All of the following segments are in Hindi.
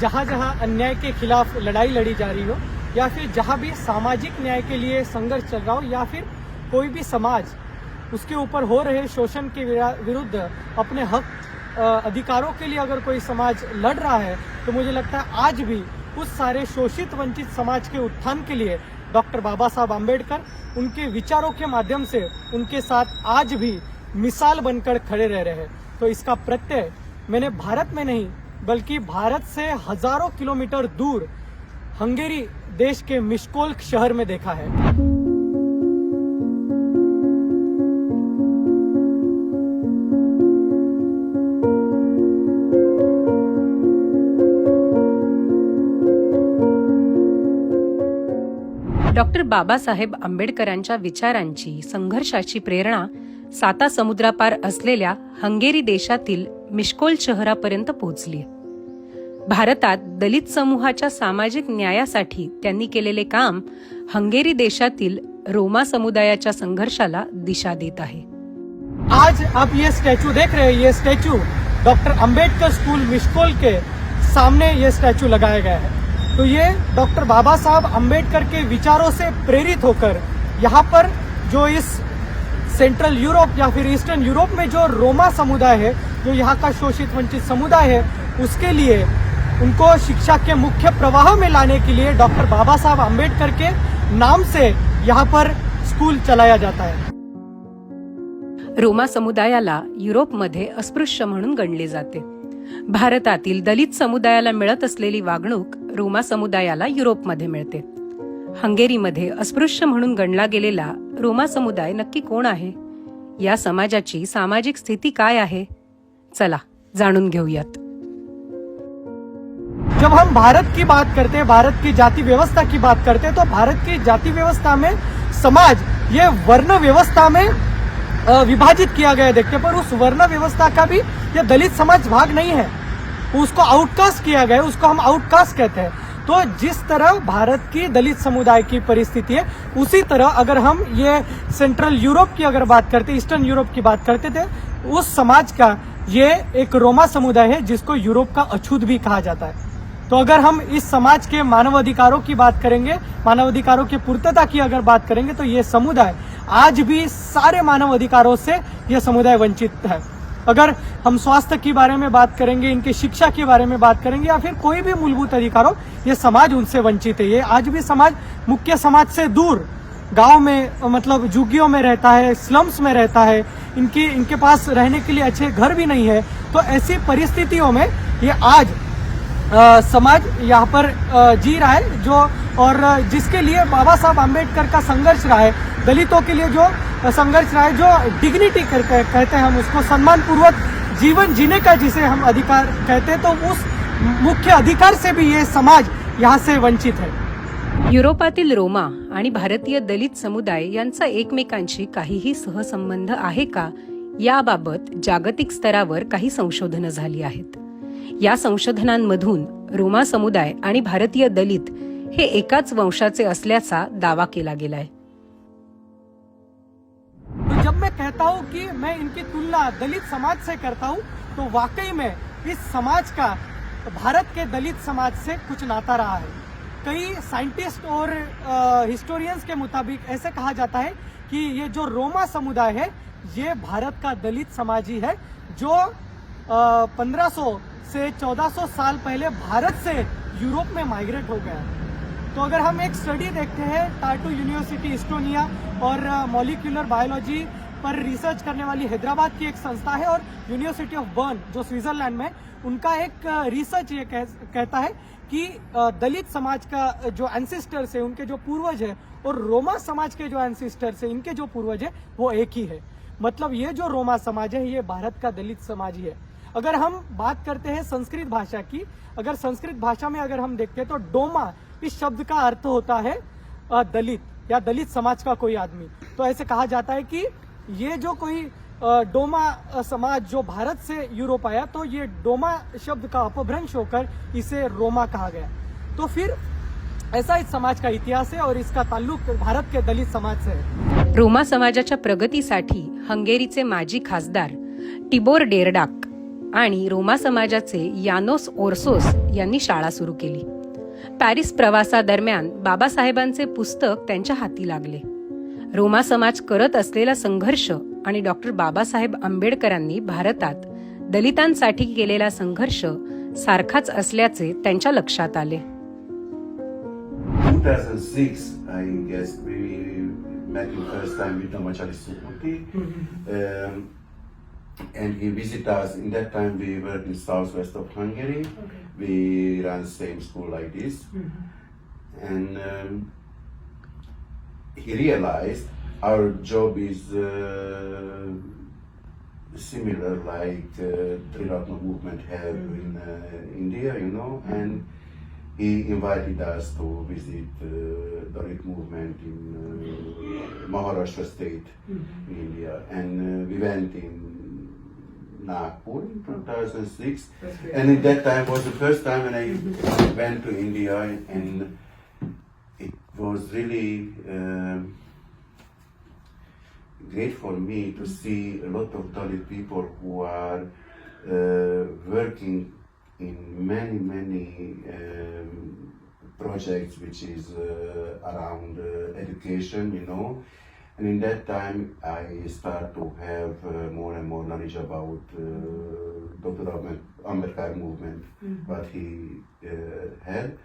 जहाँ जहाँ अन्याय के खिलाफ लड़ाई लड़ी जा रही हो, या फिर जहाँ भी सामाजिक न्याय के लिए संघर्ष चल रहा हो, या फिर कोई भी समाज उसके ऊपर हो रहे शोषण के विरुद्ध अपने हक अधिकारों के लिए अगर कोई समाज लड़ रहा है तो मुझे लगता है आज भी उस सारे शोषित, वंचित समाज के उत्थान के लिए डॉक्टर बाबा साहब आम्बेडकर उनके विचारों के माध्यम से उनके साथ आज भी मिसाल बनकर खड़े रह रहे हैं। तो इसका प्रत्यय मैंने भारत में नहीं बल्कि भारत से हज़ारों किलोमीटर दूर हंगेरी देश के मिशकोल शहर में देखा है। डॉक्टर बाबासाहेब आंबेडकरांच्या विचारांची, संघर्षाची प्रेरणा साता समुद्रापार असलेल्या हंगेरी देशातील मिश्कोल शहरापर्यंत पोहोचली भारतात दलित समूहाच्या सामाजिक न्यायासाठी त्यांनी केलेले काम हंगेरी देशातील रोमा समुदायाच्या संघर्षाला दिशा देत आहे. आज आप ये स्टैचू देख रहे हैं ये statue doctor Ambedkar school Miskolc के सामने ये स्टैचू लगाया गया है। तो ये डॉक्टर बाबा साहब अंबेडकर के विचारों से प्रेरित होकर यहाँ पर जो इस सेंट्रल यूरोप या फिर ईस्टर्न यूरोप में जो रोमा समुदाय है जो यहाँ का शोषित वंचित समुदाय है उसके लिए उनको शिक्षा के मुख्य प्रवाह में लाने के लिए डॉक्टर बाबा साहब अंबेडकर के नाम से यहाँ पर स्कूल चलाया जाता है। रोमा समुदायाला युरोपमध्ये अस्पृश्य म्हणून गणले जाते. भारतातील दलित समुदायाला मिळत असलेली वागणूक रोमा समुदायाला युरोपमध्ये मिळते. हंगेरीमध्ये अस्पृश्य म्हणून गणला गेलेला रोमा समुदाय नक्की कोण आहे? या समाजाची सामाजिक स्थिती काय आहे? चला जाणून घेऊयात. जब हम भारत की बात करते हैं भारत की जाति व्यवस्था की बात करते हैं तो भारत की जाति व्यवस्था में समाज ये वर्ण व्यवस्था में विभाजित किया गया देखते पर उस वर्ण व्यवस्था का भी ये दलित समाज भाग नहीं है। उसको आउटकास्ट किया गया उसको हम आउटकास्ट कहते हैं। तो जिस तरह भारत की दलित समुदाय की परिस्थिति है, उसी तरह अगर हम ये सेंट्रल यूरोप की अगर बात करते ईस्टर्न यूरोप की बात करते थे, उस समाज का ये एक रोमा समुदाय है जिसको यूरोप का अछूत भी कहा जाता है। तो अगर हम इस समाज के मानवाधिकारों की बात करेंगे, मानवाधिकारों की पूर्तता की अगर बात करेंगे तो ये समुदाय आज भी सारे मानव अधिकारों से यह समुदाय वंचित है। अगर हम स्वास्थ्य के बारे में बात करेंगे इनकी शिक्षा के बारे में बात करेंगे या फिर कोई भी मूलभूत अधिकारों ये समाज उनसे वंचित है। ये आज भी समाज मुख्य समाज से दूर गाँव में मतलब झुग्गियों में रहता है स्लम्स में रहता है। इनकी इनके पास रहने के लिए अच्छे घर भी नहीं है। तो ऐसी परिस्थितियों में ये आज अ, समाज यहाँ पर अ, जी रहा है जो और जिसके लिए बाबा साहब आम्बेडकर का संघर्ष रहा है दलितों के लिए जो संघर्ष रहा है जो डिग्निटी करते कहते हैं हम उसको सम्मान पूर्वक जीवन जीने का जिसे हम अधिकार कहते हैं तो उस मुख्य अधिकार से भी ये समाज यहाँ से वंचित है। युरोपातील रोमा आणि भारतीय दलित समुदाय यांचा एकमेकांशी काहीही सहसंबंध आहे का? याबाबत जागतिक स्तरावर काही संशोधनं झाली आहेत. या संशोधनांमधून रोमा समुदाय आणि भारतीय दलित हे एकाच वंशाचे असल्याचा दावा केला गेलाय. कहता हूँ कि मैं इनकी तुलना दलित समाज से करता हूँ तो वाकई में इस समाज का, भारत के दलित समाज से कुछ नाता रहा है। कई साइंटिस्ट और हिस्टोरियंस के मुताबिक ऐसे कहा जाता है कि ये जो रोमा समुदाय है, ये भारत का दलित समाज ही है, जो पंद्रह सौ से 1400 साल पहले भारत से यूरोप में माइग्रेट हो गया। तो अगर हम एक स्टडी देखते हैं टाटू यूनिवर्सिटी, इस्टोनिया और मॉलिक्यूलर बायोलॉजी पर रिसर्च करने वाली हैदराबाद की एक संस्था है और यूनिवर्सिटी ऑफ़ बर्न जो स्विट्जरलैंड में उनका एक रिसर्च ये कह, कहता है कि दलित समाज का जो एंसिस्टर्स है उनके जो पूर्वज है और रोमा समाज के जो एंसिस्टर्स है इनके जो पूर्वज है वो एक ही है। मतलब ये जो रोमा समाज है ये भारत का दलित समाज ही है। अगर हम बात करते हैं संस्कृत भाषा की अगर संस्कृत भाषा में अगर हम देखते हैं तो डोमा इस शब्द का अर्थ होता है दलित या दलित समाज का कोई आदमी। तो ऐसे कहा जाता है कि ये जो कोई डोमा समाज जो भारत से यूरोप आया तो ये डोमा शब्द का अपभ्रंश होकर इसे रोमा कहा गया। तो फिर ऐसा इस समाज का इतिहास है और इसका ताल्लुक भारत के दलित समाज से है। रोमा समाजाच्या प्रगतीसाठी हंगेरीचे माजी खासदार टिबोर डेरडाक आणि रोमा समाजाचे यानोस ओर्सोस यांनी शाळा सुरू केली. पॅरिस प्रवासादरम्यान बाबासाहेबांचे पुस्तक त्यांच्या हाती लागले. रोमा समाज करत असलेला संघर्ष आणि डॉक्टर बाबासाहेब आंबेडकरांनी भारतात दलितांसाठी केलेला संघर्ष सारखाच असल्याचे त्यांच्या लक्षात आले 2006, I guess we met the first time with Namachali Sukuti. Um, and he visited us. In that time, we were in southwest of Hungary. We ran same school like this. And um, he realized our job is uh, similar like uh, Triratna movement have in uh, India, you know, and he invited us to visit uh, Dalit movement in uh, Maharashtra state in India, and uh, we went in Nagpur in 2006, and at that time was the first time when I went to India, and was really. um great for me to see a lot of Dalit people who are uh, working in many, many um, projects which is uh, around uh, education, you know. And in that time, I start to have uh, more and more knowledge about uh, Dr. Ambed- Ambedkar movement, what he uh, had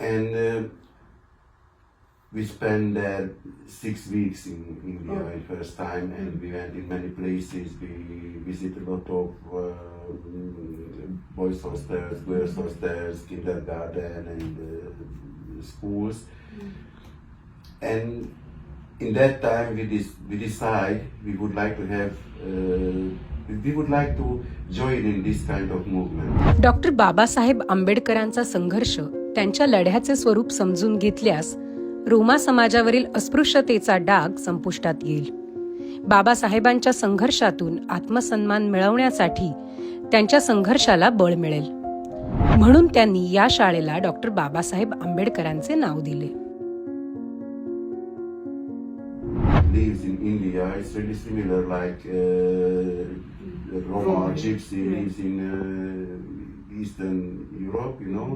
And uh, we spent there six weeks in India in first time, and we went in many places. We visited a lot of um, boys hostels, girls hostels, kindergarten, and uh, schools. And in that time, we dis- we decide we would like to have. Uh, we would like to join in this kind of movement. Doctor Babasaheb आंबेडकरांचा संघर्ष त्यांच्या लढ्याचे स्वरूप समजून घेतल्यास रोमा समाजावरील अस्पृश्यतेचा डाग संपुष्टात येईल. बाबासाहेबांच्या संघर्षातून आत्मसन्मान मिळवण्यासाठी त्यांच्या संघर्षाला बळ मिळेल. म्हणून त्यांनी या शाळेला डॉक्टर बाबासाहेब आंबेडकरांचे नाव दिले. Lives in India, it's really similar like uh, Roma. Gypsy lives in uh, Eastern Europe, you know.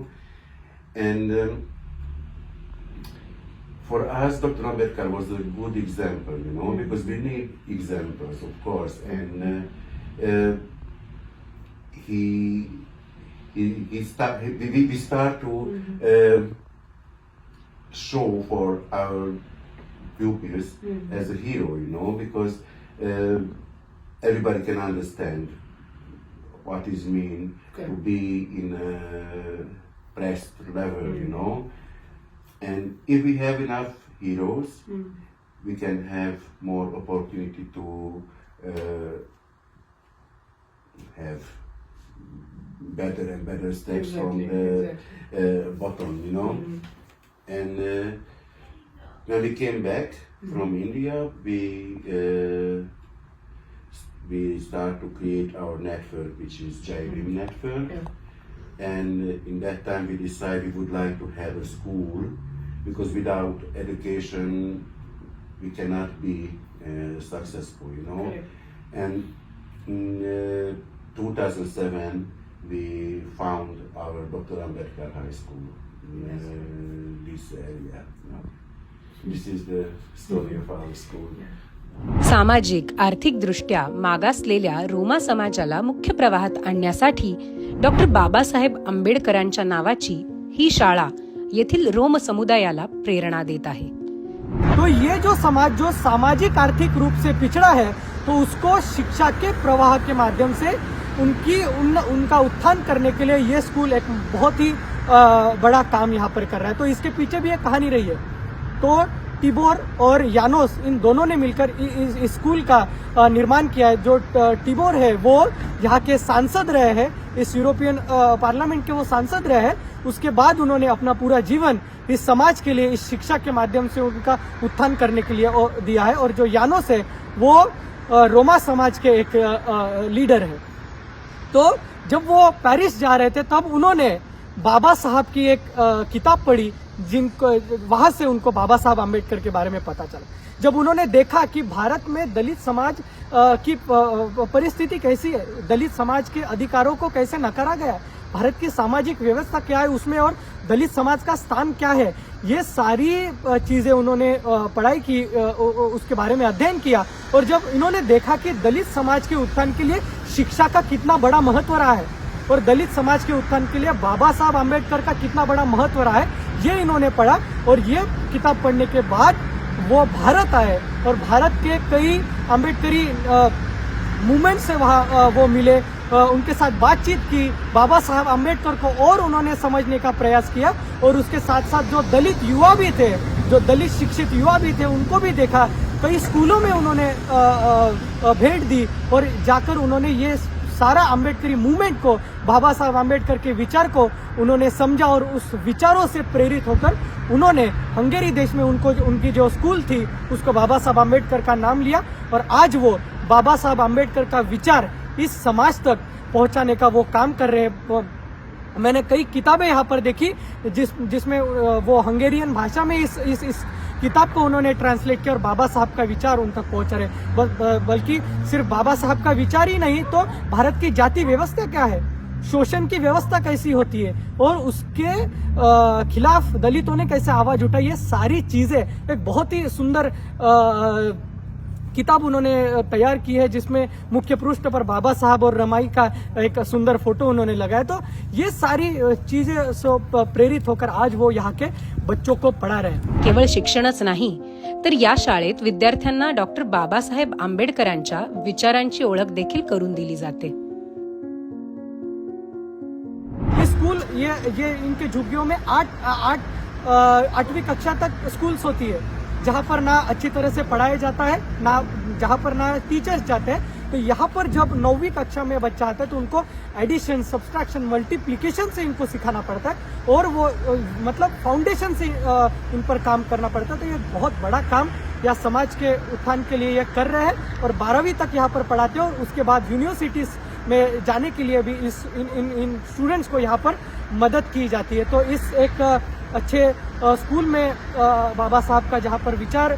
And um, for us, Dr. Ambedkar was a good example, you know, because we need examples, of course. And uh, uh, he, he, he start, he, we, we start to um show for our pupils as a hero, you know, because uh, everybody can understand what it mean to be in a pressed level, you know. And if we have enough heroes, we can have more opportunity to uh, have better and better steps from the uh, bottom, you know. And uh, when we came back from India, we uh, we start to create our network, which is Jairim network. And in that time, we decided we would like to have a school because without education, we cannot be uh, successful, you know. And in uh, 2007, we found our Dr. Ambedkar High School in uh, this area. you know. This is the story of our school. सामाजिक आर्थिकदृष्ट्या मागासलेल्या रोमा समाजाला मुख्य प्रवाहात आणण्यासाठी डॉक्टर बाबासाहेब आंबेडकरांच्या नावाची ही शाळा येथील रोम समुदायाला प्रेरणा देत आहे. तो ये जो समाज जो सामाजिक आर्थिक रूप से पिछड़ा है तो उसको शिक्षा के प्रवाह के माध्यम से उनकी उन, उनका उत्थान करने के लिए ये स्कूल एक बहुत ही आ, बड़ा काम यहाँ पर कर रहा है। तो इसके पीछे भी एक कहानी रही है। तो टिबोर और यानोस, इन दोनों ने मिलकर इस स्कूल का निर्माण किया है। जो टिबोर है, वो यहाँ के सांसद रहे हैं। इस यूरोपियन पार्लियामेंट के वो सांसद रहे हैं। उसके बाद उन्होंने अपना पूरा जीवन इस समाज के लिए, इस शिक्षा के माध्यम से उनका उत्थान करने के लिए दिया है। और जो यानोस है, वो रोमा समाज के एक लीडर है। तो जब वो पेरिस जा रहे थे, तब उन्होंने बाबा साहब की एक किताब पढ़ी। जिनको, वहाँ से उनको बाबा साहब आम्बेडकर के बारे में पता चला। जब उन्होंने देखा कि भारत में दलित समाज की परिस्थिति कैसी है, दलित समाज के अधिकारों को कैसे नकारा गया, भारत की सामाजिक व्यवस्था क्या है, उसमें और दलित समाज का स्थान क्या है, ये सारी चीज़ें उन्होंने पढ़ाई की उसके बारे में अध्ययन किया और जब इन्होंने देखा कि दलित समाज के उत्थान के लिए शिक्षा का कितना बड़ा महत्व रहा है और दलित समाज के उत्थान के लिए बाबा साहब आम्बेडकर का कितना बड़ा महत्व रहा है ये इन्होंने पढ़ा और ये किताब पढ़ने के बाद वो भारत आए और भारत के कई अम्बेडकरी मूवमेंट से वहाँ वो मिले। उनके साथ बातचीत की। बाबा साहब अंबेडकर को और उन्होंने समझने का प्रयास किया और उसके साथ साथ जो दलित युवा भी थे, जो दलित शिक्षित युवा भी थे, उनको भी देखा। कई स्कूलों में उन्होंने भेंट दी और जाकर उन्होंने ये सारा अम्बेडकरी मूवमेंट को, बाबा साहब अंबेडकर के विचार को उन्होंने समझा और उस विचारों से प्रेरित होकर उन्होंने हंगेरी देश में उनको, उनकी जो स्कूल थी, उसको बाबा साहब अंबेडकर का नाम लिया और आज वो बाबा साहब अंबेडकर का विचार इस समाज तक पहुँचाने का वो काम कर रहे हैं मैंने कई किताबें यहाँ पर देखी, जिस, जिसमें वो हंगेरियन भाषा में इस इस इस किताब को उन्होंने ट्रांसलेट किया और बाबा साहब का विचार उन तक पहुँचा रहे। ब- बल्कि सिर्फ़ बाबा साहब का विचार ही नहीं तो भारत की जाति व्यवस्था क्या है? शोषण की व्यवस्था कैसी होती है? और उसके खिलाफ दलितों ने कैसे आवाज़ उठाई? ये सारी चीज़ें एक बहुत ही सुंदर किताब उन्होंने तैयार की है जिसमें मुख्य पृष्ठ पर बाबा साहब और रमाई का एक सुंदर फोटो उन्होंने लगाया। तो ये सारी चीजें सो प्रेरित होकर आज वो यहाँ के बच्चों को पढ़ा रहे हैं। केवळ शिक्षणच नाही तर या शाळेत विद्यार्थ्यांना डॉक्टर बाबासाहेब आंबेडकरांच्या विचारांची ओळख देखील करून दिली जाते. ये स्कूल ये ये इनके झुग्गियों में आठ आठ आठवीं कक्षा तक स्कूल्स होती है। जहाँ पर ना अच्छी तरह से पढ़ाया जाता है, ना जहाँ पर ना टीचर्स जाते हैं तो यहाँ पर जब नौवीं कक्षा में बच्चा आता है तो उनको एडिशन सब्सट्रैक्शन मल्टीप्लिकेशन से इनको सिखाना पड़ता है और वो मतलब फाउंडेशन से इन पर काम करना पड़ता है। तो ये बहुत बड़ा काम या समाज के उत्थान के लिए ये कर रहे हैं और बारहवीं तक यहाँ पर पढ़ाते हैं और उसके बाद यूनिवर्सिटीज में जाने के लिए भी इस, इन इन इन स्टूडेंट्स को यहाँ पर मदद की जाती है। तो इस एक अच्छे स्कूल में बाबा साहब का जहाँ पर विचार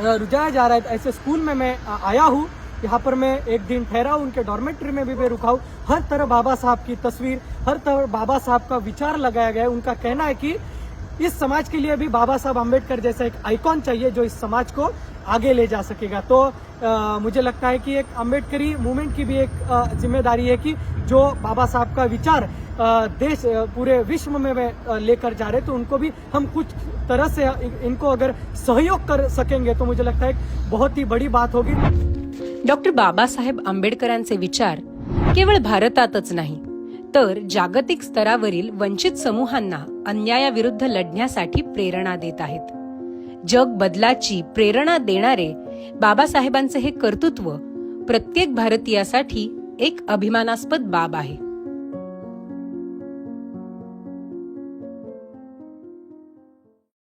रुझाया जा रहा है ऐसे स्कूल में मैं आया हूँ। यहाँ पर मैं एक दिन ठहरा हूँ उनके डॉर्मेट्री में भी मैं रुका हूँ। हर तरह बाबा साहब की तस्वीर हर तरह बाबा साहब का विचार लगाया गया है। उनका कहना है कि इस समाज के लिए भी बाबा साहब अंबेडकर जैसा एक आइकॉन चाहिए जो इस समाज को आगे ले जा सकेगा। तो अ, मुझे लगता है कि एक अम्बेडकरी मूवमेंट की भी एक ज़िम्मेदारी है कि जो बाबा साहब का विचार देश पूरे विश्व में लेकर जा रहे तो उनको भी हम कुछ तरह से इनको अगर सहयोग कर सकेंगे तो मुझे लगता है बहुत ही बड़ी बात होगी। डॉक्टर बाबासाहेब आंबेडकरांचे विचार केवळ भारतातच नाही तर जागतिक स्तरावरील वंचित समूहांना अन्यायाविरुद्ध लढण्यासाठी प्रेरणा देत आहेत. जग बदलाची प्रेरणा देणारे बाबासाहेबांचे हे कर्तृत्व प्रत्येक भारतीयासाठी एक अभिमानास्पद बाब आहे.